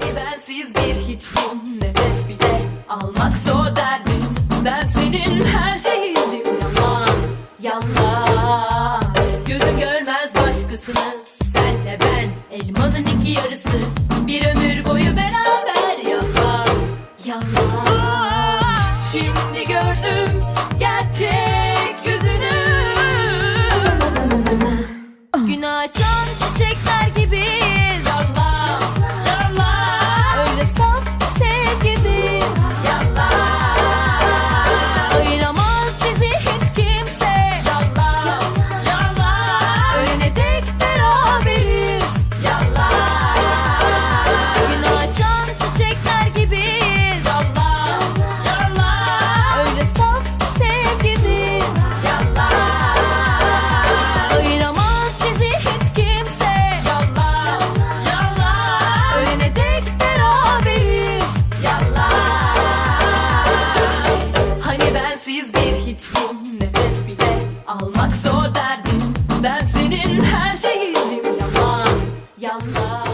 Hani bensiz bir hiçliğim Nefes bile almak zor derdim. Ben senin her şeyindim. Yalan, yalan Gözün görmez başkasını. Senle ben elmanın iki yarısı. Bir ömür boyu beraber yalan Yalan Şimdi gördüm nefes almak zor derdin Ben senin her şeyinim. Yalan, yalan